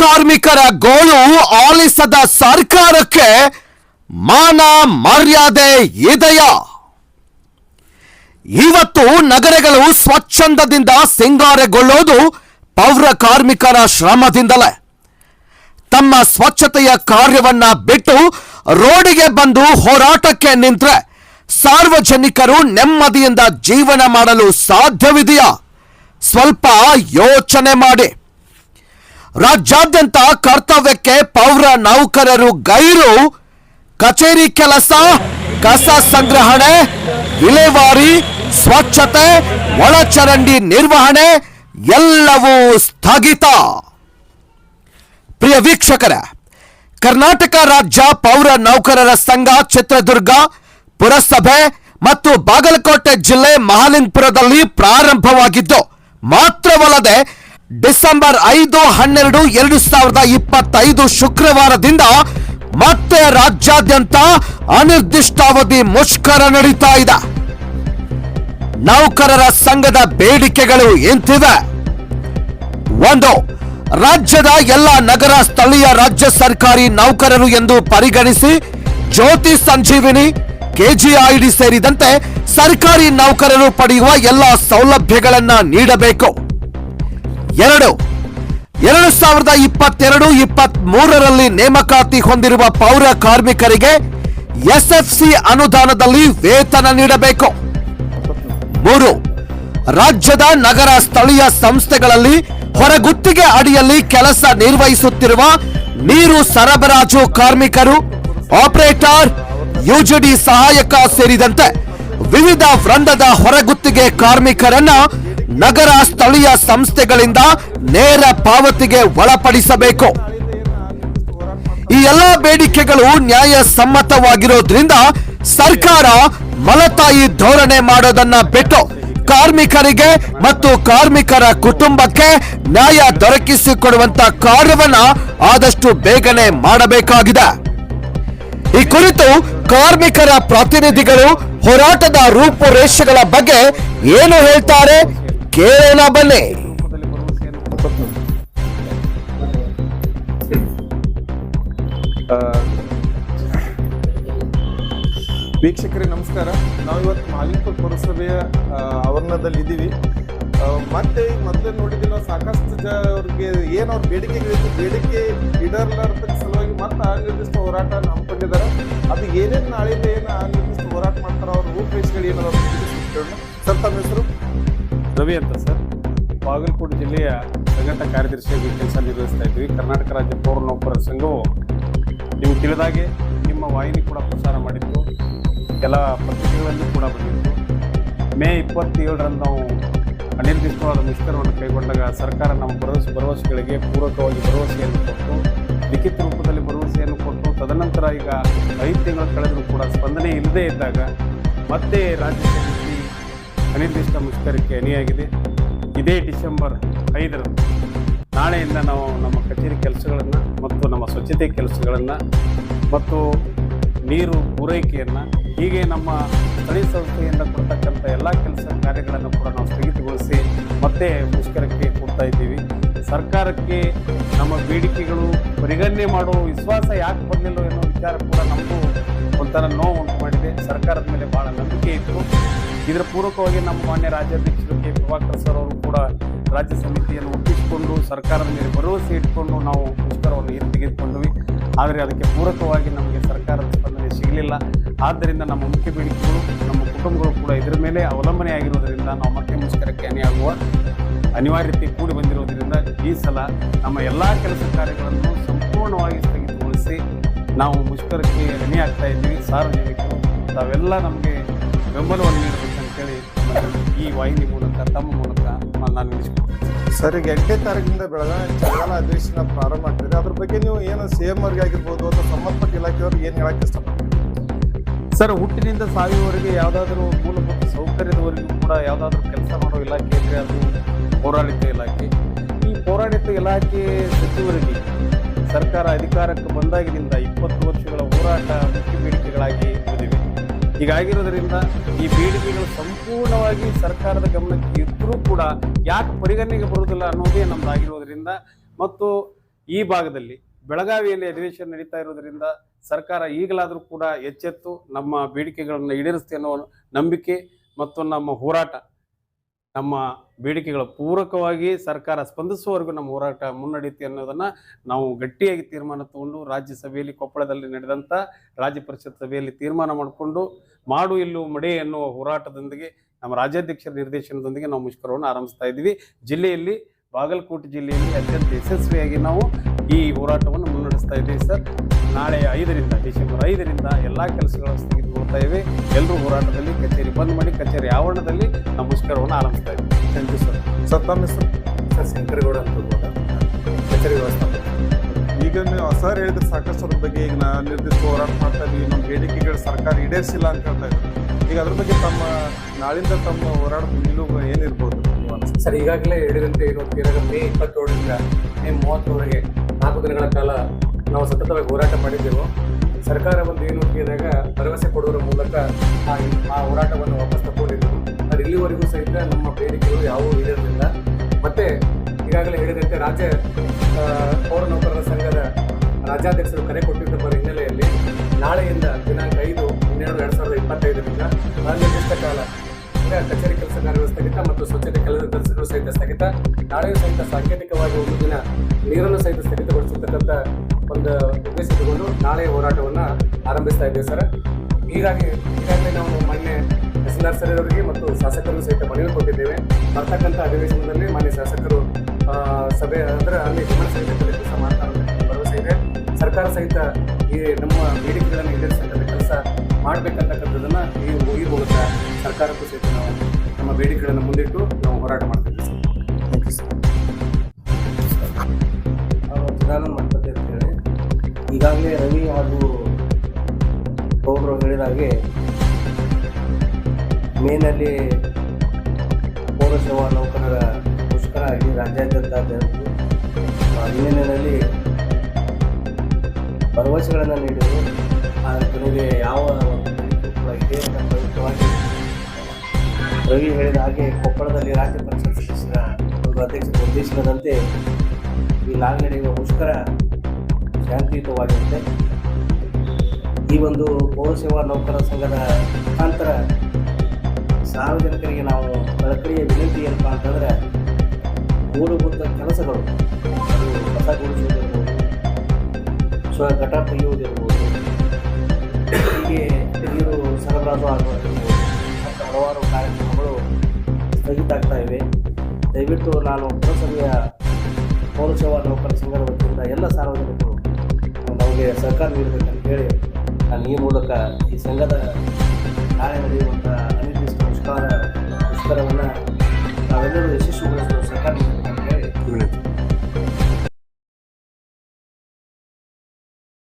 ಕಾರ್ಮಿಕರ ಗೋಳು ಆಲಿಸದ ಸರ್ಕಾರಕ್ಕೆ ಮಾನ ಮರ್ಯಾದೆ ಇದೆಯಾ? ಇವತ್ತು ನಗರಗಳು ಸ್ವಚ್ಛಂದದಿಂದ ಸಿಂಗಾರಗೊಳ್ಳೋದು ಪೌರ ಕಾರ್ಮಿಕರ ಶ್ರಮದಿಂದಲೇ. ತಮ್ಮ ಸ್ವಚ್ಛತೆಯ ಕಾರ್ಯವನ್ನ ಬಿಟ್ಟು ರೋಡಿಗೆ ಬಂದು ಹೋರಾಟಕ್ಕೆ ನಿಂತ್ರೆ ಸಾರ್ವಜನಿಕರು ನೆಮ್ಮದಿಯಿಂದ ಜೀವನ ಮಾಡಲು ಸಾಧ್ಯವಿದೆಯಾ? ಸ್ವಲ್ಪ ಯೋಚನೆ ಮಾಡಿ. ರಾಜ್ಯಾದ್ಯಂತ ಕರ್ತವ್ಯಕ್ಕೆ ಪೌರ ನೌಕರರು ಗೈರು, ಕಚೇರಿ ಕೆಲಸ, ಕಸ ಸಂಗ್ರಹಣೆ, ವಿಲೇವಾರಿ, ಸ್ವಚ್ಛತೆ, ಒಳಚರಂಡಿ ನಿರ್ವಹಣೆ ಎಲ್ಲವೂ ಸ್ಥಗಿತ. ಪ್ರಿಯ ವೀಕ್ಷಕರ, ಕರ್ನಾಟಕ ರಾಜ್ಯ ಪೌರ ನೌಕರರ ಸಂಘ ಚಿತ್ರದುರ್ಗ, ಪುರಸಭೆ ಮತ್ತು ಬಾಗಲಕೋಟೆ ಜಿಲ್ಲೆ ಮಹಾಲಿಂಗಪುರದಲ್ಲಿ ಪ್ರಾರಂಭವಾಗಿದ್ದು, ಮಾತ್ರವಲ್ಲದೆ ಡಿಸೆಂಬರ್ ಐದು, ಹನ್ನೆರಡು, ಎರಡು ಸಾವಿರದ ಇಪ್ಪತ್ತೈದು ಶುಕ್ರವಾರದಿಂದ ಮತ್ತೆ ರಾಜ್ಯಾದ್ಯಂತ ಅನಿರ್ದಿಷ್ಟಾವಧಿ ಮುಷ್ಕರ ನಡೀತಾ ಇದೆ. ನೌಕರರ ಸಂಘದ ಬೇಡಿಕೆಗಳು ಎಂತಿವೆ ಒಂದು, ರಾಜ್ಯದ ಎಲ್ಲ ನಗರ ಸ್ಥಳೀಯ ರಾಜ್ಯ ಸರ್ಕಾರಿ ನೌಕರರು ಎಂದು ಪರಿಗಣಿಸಿ ಜ್ಯೋತಿ ಸಂಜೀವಿನಿ, ಕೆಜಿಐಡಿ ಸೇರಿದಂತೆ ಸರ್ಕಾರಿ ನೌಕರರು ಪಡೆಯುವ ಎಲ್ಲ ಸೌಲಭ್ಯಗಳನ್ನು ನೀಡಬೇಕು. ಎರಡು. ಎರಡು ಸಾವಿರದ ಇಪ್ಪತ್ತೆರಡು ಇಪ್ಪತ್ತ್ ಮೂರರಲ್ಲಿ ನೇಮಕಾತಿ ಹೊಂದಿರುವ ಪೌರ ಕಾರ್ಮಿಕರಿಗೆ ಎಸ್ಎಫ್ಸಿ ಅನುದಾನದಲ್ಲಿ ವೇತನ ನೀಡಬೇಕು. ಮೂರು. ರಾಜ್ಯದ ನಗರ ಸ್ಥಳೀಯ ಸಂಸ್ಥೆಗಳಲ್ಲಿ ಹೊರಗುತ್ತಿಗೆ ಅಡಿಯಲ್ಲಿ ಕೆಲಸ ನಿರ್ವಹಿಸುತ್ತಿರುವ ನೀರು ಸರಬರಾಜು ಕಾರ್ಮಿಕರು, ಆಪರೇಟರ್, ಯುಜಿಡಿ ಸಹಾಯಕ ಸೇರಿದಂತೆ ವಿವಿಧ ವೃಂದದ ಹೊರಗುತ್ತಿಗೆ ಕಾರ್ಮಿಕರನ್ನ ನಗರ ಸ್ಥಳೀಯ ಸಂಸ್ಥೆಗಳಿಂದ ನೇರ ಪಾವತಿಗೆ ಒಳಪಡಿಸಬೇಕು. ಈ ಎಲ್ಲ ಬೇಡಿಕೆಗಳು ನ್ಯಾಯ ಸಮ್ಮತವಾಗಿರೋದ್ರಿಂದ ಸರ್ಕಾರ ಮಲತಾಯಿ ಧೋರಣೆ ಮಾಡೋದನ್ನ ಬಿಟ್ಟು ಕಾರ್ಮಿಕರಿಗೆ ಮತ್ತು ಕಾರ್ಮಿಕರ ಕುಟುಂಬಕ್ಕೆ ನ್ಯಾಯ ದೊರಕಿಸಿಕೊಡುವಂತ ಕಾರ್ಯವನ್ನ ಆದಷ್ಟು ಬೇಗನೆ ಮಾಡಬೇಕಾಗಿದೆ. ಈ ಕುರಿತು ಕಾರ್ಮಿಕರ ಪ್ರತಿನಿಧಿಗಳು ಹೋರಾಟದ ರೂಪುರೇಷೆಗಳ ಬಗ್ಗೆ ಏನು ಹೇಳ್ತಾರೆ? ಕೇಳೋಣ ಬನ್ನಿ. ವೀಕ್ಷಕರಿಗೆ ವೀಕ್ಷಕರೇ ನಮಸ್ಕಾರ. ನಾವು ಇವತ್ತು ಮಾಲಿಕಪುರ ಪುರಸಭೆಯ ಆ, ಆವರಣದಲ್ಲಿ ಇದ್ದೀವಿ ಆ, ಮತ್ತೆ ಮೊದಲೇ ನೋಡಿದ್ವಿ ನಾವು ಸಾಕಷ್ಟು ಜ ಅವ್ರಿಗೆ ಏನು ಅವ್ರ ಬೇಡಿಕೆಗಳಿತ್ತು ಬೇಡಿಕೆ ಅಂತ ಸಲುವಾಗಿ ಮತ್ತೆ ಅನಿರ್ದಿಷ್ಟ ಹೋರಾಟ ಹಮ್ಮಿಕೊಂಡಿದ್ದಾರೆ ಅದು ಏನೇನು ನಾಳೆಯಿಂದ ಏನು ಅನಿರ್ದಿಷ್ಟ ಹೋರಾಟ ಮಾಡ್ತಾರೋ ಅವ್ರ ರೂಪರೇಷೆಗಳು ಏನಾದ್ರು ಸರ್ ತಮ್ಮ ಅಂತ ಸರ್. ಬಾಗಲಕೋಟೆ ಜಿಲ್ಲೆಯ ಸಂಘಟನಾ ಕಾರ್ಯದರ್ಶಿಯಾಗಿ ಕೆಲಸ ನಿರ್ವಹಿಸ್ತಾ ಇದ್ವಿ ಕರ್ನಾಟಕ ರಾಜ್ಯ ಪೌರ ನೌಕರರ ಸಂಘವು ನಿಮ್ಗೆ ತಿಳಿದಾಗೆ ನಿಮ್ಮ ವಾಹಿನಿ ಕೂಡ ಪ್ರಸಾರ ಮಾಡಿತ್ತು ಕೆಲ ಪತ್ರಿಕೆಗಳಲ್ಲಿ ಕೂಡ ಬಂದಿತ್ತು ಮೇ ಇಪ್ಪತ್ತೇಳರಂದು ನಾವು ಅನಿರ್ದಿಷ್ಟವಾದ ಮುಷ್ಕರವನ್ನು ಕೈಗೊಂಡಾಗ ಸರ್ಕಾರ ನಮ್ಮ ಭರವಸೆ, ಭರವಸೆಗಳಿಗೆ ಪೂರಕವಾಗಿ ಭರವಸೆಯನ್ನು ಕೊಟ್ಟು, ಲಿಖಿತ ರೂಪದಲ್ಲಿ ಭರವಸೆಯನ್ನು ಕೊಟ್ಟು, ತದನಂತರ ಈಗ ಐದು ತಿಂಗಳು ಕಳೆದರೂ ಕೂಡ ಸ್ಪಂದನೆ ಇಲ್ಲದೇ ಇದ್ದಾಗ ಮತ್ತೆ ರಾಜ್ಯ ಅನಿರ್ದಿಷ್ಟ ಮುಷ್ಕರಕ್ಕೆ ಅನಿಯಾಗಿದೆ ಇದೇ ಡಿಸೆಂಬರ್ ಐದರಂದು. ನಾಳೆಯಿಂದ ನಾವು ನಮ್ಮ ಕಚೇರಿ ಕೆಲಸಗಳನ್ನು ಮತ್ತು ನಮ್ಮ ಸ್ವಚ್ಛತೆ ಕೆಲಸಗಳನ್ನು ಮತ್ತು ನೀರು ಪೂರೈಕೆಯನ್ನು, ಹೀಗೆ ನಮ್ಮ ಸ್ಥಳೀಯ ಸಂಸ್ಥೆಯಿಂದ ಕೊಡ್ತಕ್ಕಂಥ ಎಲ್ಲ ಕೆಲಸ ಕಾರ್ಯಗಳನ್ನು ಕೂಡ ನಾವು ಸ್ಥಗಿತಗೊಳಿಸಿ ಮತ್ತೆ ಮುಷ್ಕರಕ್ಕೆ ಕೊಡ್ತಾ ಇದ್ದೀವಿ. ಸರ್ಕಾರಕ್ಕೆ ನಮ್ಮ ಬೇಡಿಕೆಗಳು ಪರಿಗಣನೆ ಮಾಡುವ ವಿಶ್ವಾಸ ಯಾಕೆ ಬರಲಿಲ್ಲ ಅನ್ನೋ ವಿಚಾರ ಕೂಡ ನಮಗೂ ಒಂಥರ ನೋವು ಉಂಟು ಮಾಡಿದೆ. ಸರ್ಕಾರದ ಮೇಲೆ ಭಾಳ ನಂಬಿಕೆ ಇತ್ತು. ಇದರ ಪೂರಕವಾಗಿ ನಮ್ಮ ಮಾನ್ಯ ರಾಜ್ಯಾಧ್ಯಕ್ಷರು ಕೆ. ಪ್ರಭಾಕರ್ ಸರ್ ಅವರು ಕೂಡ ರಾಜ್ಯ ಸಮಿತಿಯನ್ನು ಒಪ್ಪಿಸಿಕೊಂಡು ಸರ್ಕಾರದ ಮೇಲೆ ಭರವಸೆ ಇಟ್ಕೊಂಡು ನಾವು ಮುಷ್ಕರವನ್ನು ಹಿಂತೆಗೆದುಕೊಂಡ್ವಿ ಆದರೆ ಅದಕ್ಕೆ ಪೂರಕವಾಗಿ ನಮಗೆ ಸರ್ಕಾರದ ಸ್ಪಂದನೆ ಸಿಗಲಿಲ್ಲ. ಆದ್ದರಿಂದ ನಮ್ಮ ಮುಖ್ಯ ಬೇಡಿಕೆಗಳು, ನಮ್ಮ ಕುಟುಂಬಗಳು ಕೂಡ ಇದರ ಮೇಲೆ ಅವಲಂಬನೆ ಆಗಿರೋದರಿಂದ ನಾವು ಮತ್ತೆ ಮುಷ್ಕರಕ್ಕೆ ಅಣಿಯಾಗುವ ಅನಿವಾರ್ಯತೆ ಕೂಡಿ ಬಂದಿರೋದರಿಂದ ಈ ಸಲ ನಮ್ಮ ಎಲ್ಲ ಕೆಲಸ ಕಾರ್ಯಗಳನ್ನು ಸಂಪೂರ್ಣವಾಗಿ ಸ್ಥಗಿತಗೊಳಿಸಿ ನಾವು ಮುಷ್ಕರಕ್ಕೆ ಅಣಿಯಾಗ್ತಾ ಇದ್ದೀವಿ. ಸಾರ್ವಜನಿಕರು, ತಾವೆಲ್ಲ ನಮಗೆ ಬೆಂಬಲವನ್ನು ನೀಡಬೇಕಂತೇಳಿ ಈ ವಾಹಿನಿ ಮೂಲಕ ತಮ್ಮ ಮೂಲಕ ನಾನು ಸರ್ ಈಗ ಎಂಟನೇ ತಾರೀಕಿಂದ ಬೆಳಗಾವಿ ಚಳಿಗಾಲ ಅಧಿವೇಶನ ಪ್ರಾರಂಭ ಆಗ್ತಿದೆ. ಅದ್ರ ಬಗ್ಗೆ ನೀವು ಏನು ಸಿ ಎಂ ಅವ್ರಿಗೆ ಆಗಿರ್ಬೋದು ಅಥವಾ ಸಂಬಂಧಪಟ್ಟ ಇಲಾಖೆಯವ್ರಿಗೆ ಏನು ಹೇಳಕ್ಕೆ ಇಷ್ಟಪಡ್ತೀವಿ ಸರ್ ಹುಟ್ಟಿನಿಂದ ಸಾವಿರವರೆಗೆ ಯಾವುದಾದ್ರೂ ಮೂಲಭೂತ ಸೌಕರ್ಯದವರೆಗೂ ಕೂಡ ಯಾವುದಾದ್ರೂ ಕೆಲಸ ಮಾಡೋ ಇಲಾಖೆ ಇದ್ರೆ ಅದು ಪೌರಾಡಳಿತ ಇಲಾಖೆ. ಈ ಪೌರಾಡಳಿತ ಇಲಾಖೆ ಸಚಿವರಿಗೆ ಸರ್ಕಾರ ಅಧಿಕಾರಕ್ಕೆ ಬಂದಾಗಿನಿಂದ ಇಪ್ಪತ್ತು ವರ್ಷಗಳ ಹೋರಾಟ ಮುಖ್ಯ ಬೇಡಿಕೆಗಳಾಗಿ ಉಳಿದಿವೆ. ಹೀಗಾಗಿರೋದ್ರಿಂದ ಈ ಬೇಡಿಕೆಗಳು ಸಂಪೂರ್ಣವಾಗಿ ಸರ್ಕಾರದ ಗಮನಕ್ಕೆ ಇದ್ರೂ ಕೂಡ ಯಾಕೆ ಪರಿಗಣನೆಗೆ ಬರುವುದಿಲ್ಲ ಅನ್ನೋದೇ ನಮ್ದಾಗಿರೋದ್ರಿಂದ ಮತ್ತು ಈ ಭಾಗದಲ್ಲಿ ಬೆಳಗಾವಿಯಲ್ಲಿ ಅಧಿವೇಶನ ನಡೀತಾ ಇರೋದ್ರಿಂದ ಸರ್ಕಾರ ಈಗಲಾದರೂ ಕೂಡ ಎಚ್ಚೆತ್ತು ನಮ್ಮ ಬೇಡಿಕೆಗಳನ್ನು ಈಡೇರಿಸುತ್ತೆ ಅನ್ನೋ ನಂಬಿಕೆ ಮತ್ತು ನಮ್ಮ ಹೋರಾಟ ನಮ್ಮ ಬೇಡಿಕೆಗಳ ಪೂರಕವಾಗಿ ಸರ್ಕಾರ ಸ್ಪಂದಿಸುವವರೆಗೂ ನಮ್ಮ ಹೋರಾಟ ಮುನ್ನಡೆಯುತ್ತೆ ಅನ್ನೋದನ್ನು ನಾವು ಗಟ್ಟಿಯಾಗಿ ತೀರ್ಮಾನ ತಗೊಂಡು ರಾಜ್ಯಸಭೆಯಲ್ಲಿ ಕೊಪ್ಪಳದಲ್ಲಿ ನಡೆದಂಥ ರಾಜ್ಯ ಪರಿಷತ್ ಸಭೆಯಲ್ಲಿ ತೀರ್ಮಾನ ಮಾಡಿಕೊಂಡು ಮಾಡು ಇಲ್ಲು ಮಡೆ ಎನ್ನುವ ಹೋರಾಟದೊಂದಿಗೆ ನಮ್ಮ ರಾಜ್ಯಾಧ್ಯಕ್ಷರ ನಿರ್ದೇಶನದೊಂದಿಗೆ ನಾವು ಮುಷ್ಕರವನ್ನು ಆರಂಭಿಸ್ತಾ ಇದ್ದೀವಿ. ಜಿಲ್ಲೆಯಲ್ಲಿ, ಬಾಗಲಕೋಟೆ ಜಿಲ್ಲೆಯಲ್ಲಿ ಅತ್ಯಂತ ಯಶಸ್ವಿಯಾಗಿ ನಾವು ಈ ಹೋರಾಟವನ್ನು ಮುನ್ನಡೆಸ್ತಾ ಇದ್ದೀವಿ ಸರ್. ನಾಳೆ ಐದರಿಂದ, ಡಿಸೆಂಬರ್ ಐದರಿಂದ ಎಲ್ಲ ಕೆಲಸಗಳು ಸ್ಥಗಿತಗೊಳ್ತಾ ಇದ್ದೀವಿ ಎಲ್ಲರೂ ಹೋರಾಟದಲ್ಲಿ ಕಚೇರಿ ಬಂದ್ ಮಾಡಿ ಕಚೇರಿ ಆವರಣದಲ್ಲಿ ನಮ್ಮ ಮುಷ್ಕರವನ್ನು ಆರಂಭಿಸ್ತಾ ಇದ್ದೀವಿ. ಥ್ಯಾಂಕ್ ಯು ಸರ್ ಸರ್ ತಮ್ಮ ಹೆಸರು? ಸರ್ ಶಂಕರಗೌಡ ಅಂತ ಕಚೇರಿ ವ್ಯವಸ್ಥಾಪಕ. ಈಗ ನೀವು ಸರ್ ಹೇಳಿದ್ರೆ ಸಾಕಷ್ಟು ಅದ್ರ ಬಗ್ಗೆ ಈಗ ನಾನು ನಿರ್ದಿಷ್ಟ ಹೋರಾಟ ಮಾಡ್ತಾ ಇದ್ದೀವಿ. ನಮ್ಮ ಬೇಡಿಕೆಗಳು ಸರ್ಕಾರ ಈಡೇರಿಸಿಲ್ಲ ಅಂತ ಹೇಳ್ತಾ ಇದ್ದೀವಿ ಈಗ ಅದ್ರ ಬಗ್ಗೆ ತಮ್ಮ ನಾಳಿಂದ ತಮ್ಮ ಹೋರಾಟದ ನಿಲುವು ಏನಿರ್ಬೋದು? ಸರ್ ಈಗಾಗಲೇ ಹೇಳಿದಂತೆ ಇವತ್ತು ಇವಾಗ ಮೇ ಇಪ್ಪತ್ತೇಳರಿಂದ ಮೇ ಮೂವತ್ತರವರೆಗೆ ನಾಲ್ಕು ದಿನಗಳ ಕಾಲ ನಾವು ಸತತವಾಗಿ ಹೋರಾಟ ಮಾಡಿದ್ದೆವು. ಸರ್ಕಾರ ಒಂದು ಏನು ಕೇಳಿದಾಗ ಭರವಸೆ ಕೊಡುವುದರ ಮೂಲಕ ಆ ಹೋರಾಟವನ್ನು ವಾಪಸ್ ತಗೊಂಡಿದ್ದರು ಅದು ಇಲ್ಲಿವರೆಗೂ ಸಹಿತ ನಮ್ಮ ಬೇಡಿಕೆಗಳು ಯಾವುವು ಈಡೇರಲಿಲ್ಲ. ಮತ್ತೆ ಈಗಾಗಲೇ ಹೇಳಿದಂತೆ ರಾಜ್ಯ ಪೌರ ನೌಕರರ ಸಂಘದ ರಾಜ್ಯಾಧ್ಯಕ್ಷರು ಕರೆ ಕೊಟ್ಟಿದ್ದ ಹಿನ್ನೆಲೆಯಲ್ಲಿ ನಾಳೆಯಿಂದ ದಿನಾಂಕ ಐದು, ಹನ್ನೆರಡು, ಎರಡು ಸಾವಿರದ ಇಪ್ಪತ್ತೈದರಿಂದ ಅನಿರ್ದಿಷ್ಟ ಕಾಲ ಕಚೇರಿ ಕೆಲಸ ಕಾರ್ಯಗಳು ಸ್ಥಗಿತ ಮತ್ತು ಸ್ವಚ್ಛತೆ ಕೆಲಸ ಕೆಲಸಗಳು ಸಹಿತ ಸ್ಥಗಿತ. ನಾಳೆಯೂ ಸಹಿತ ಸಾಂಕೇತಿಕವಾಗಿ ಒಂದು ದಿನ ನೀರನ್ನು ಸಹಿತ ಸ್ಥಗಿತಗೊಳಿಸತಕ್ಕಂಥ ಒಂದು ಉದ್ದೇಶ ತಗೊಂಡು ನಾಳೆ ಹೋರಾಟವನ್ನು ಆರಂಭಿಸ್ತಾ ಇದ್ದೇವೆ ಸರ್. ಹೀಗಾಗಿ ಈಗಾಗಲೇ ನಾವು ಮೊನ್ನೆ ಆರ್ ಸರ್ ಅವರಿಗೆ ಮತ್ತು ಶಾಸಕರು ಸಹಿತ ಮನವಿ ಕೊಟ್ಟಿದ್ದೇವೆ. ಬರ್ತಕ್ಕಂಥ ಅಧಿವೇಶನದಲ್ಲಿ ಮಾನ್ಯ ಶಾಸಕರು ಸಭೆ ಅಂದರೆ ಅಲ್ಲಿ ಗಮನ ಸಹಿತ ಕೆಲಸ ಮಾಡ್ತಾರೆ ಭರವಸೆ ಇದೆ. ಸರ್ಕಾರ ಸಹಿತ ಈ ನಮ್ಮ ಬೇಡಿಕೆಗಳನ್ನು ಈಡೇರಿಸತಕ್ಕಂಥ ಕೆಲಸ ಮಾಡಬೇಕಂತಕ್ಕಂಥದ್ದನ್ನು ಈ ಈ ಮೂಲಕ ಸರ್ಕಾರಕ್ಕೂ ಸಹಿತ ನಾವು ನಮ್ಮ ಬೇಡಿಕೆಗಳನ್ನು ಮುಂದಿಟ್ಟು ನಾವು ಹೋರಾಟ ಮಾಡ್ತೀವಿ ಸರ್. ಥ್ಯಾಂಕ್ ಯು ಸರ್ ಹೇಳಿ ಈಗಾಗಲೇ ರವಿ ಹಾಗೂ ಅವರು ಹೇಳಿದ ಹಾಗೆ ಮೇನಲ್ಲಿ ಪೌರಸೇವಾ ನೌಕರರ ಮುಷ್ಕರ ಆಗಿ ರಾಜ್ಯಾದ್ಯಂತ ಆ ಹಿನ್ನೆಲೆಯಲ್ಲಿ ಭರವಸೆಗಳನ್ನು ನೀಡಿದರು. ಕೊನೆಗೆ ಯಾವ ರವಿ ಹೇಳಿದ ಹಾಗೆ ಕೊಪ್ಪಳದಲ್ಲಿ ರಾಜ್ಯ ಪರಿಷತ್ ಸದಸ್ಯರ ಒಂದು ಅಧ್ಯಕ್ಷ ನಿರ್ದೇಶನದಂತೆ ಈ ನಾಳೆ ನಡೆಯುವ ಮುಷ್ಕರ ಶಾಂತಿಯುತವಾಗಿರುತ್ತೆ ಈ ಒಂದು ಪೌರಸೇವಾ ನೌಕರರ ಸಂಘದ ಮುಖಾಂತರ ಸಾರ್ವಜನಿಕರಿಗೆ ನಾವು ಕಳಕಳಿಯ ವಿನಂತಿ ಏನಪ್ಪ ಅಂತಂದ್ರೆ, ಮೂಲಭೂತ ಕೆಲಸಗಳು, ಅದು ಕಸ ಗುಡಿಸುವುದಿರ್ಬೋದು ಸ್ವ ಘಟ ತೆಗೆಯುವುದಿರ್ಬೋದು, ಹೀಗೆ ನೀರು ಸರಬರಾಜು ಆಗುವುದಿರ್ಬೋದು ಮತ್ತು ಹಲವಾರು ಕಾರ್ಯಕ್ರಮಗಳು ಸ್ಥಗಿತ ಆಗ್ತಾ ಇವೆ. ದಯವಿಟ್ಟು ನಾನು ಪುರಸಭೆಯ ಪೌರಸೇವಾ ನೌಕರ ಸಂಘದ ವತಿಯಿಂದ ಎಲ್ಲ ಸಾರ್ವಜನಿಕರು ನಮಗೆ ಸಹಕಾರ ನೀಡಬೇಕಂತ ಹೇಳಿ ನಾನು ಈ ಮೂಲಕ ಈ ಸಂಘದ ಕಾರ್ಯ ನಡೆಯುವಂಥ ಅನಿರ್ದಿಷ್ಟ ಮುಷ್ಕರ ಮುಷ್ಕರವನ್ನು ನಾವೆಲ್ಲರೂ ಯಶಸ್ವಿಗೊಳಿಸಲು ಸರ್ಕಾರ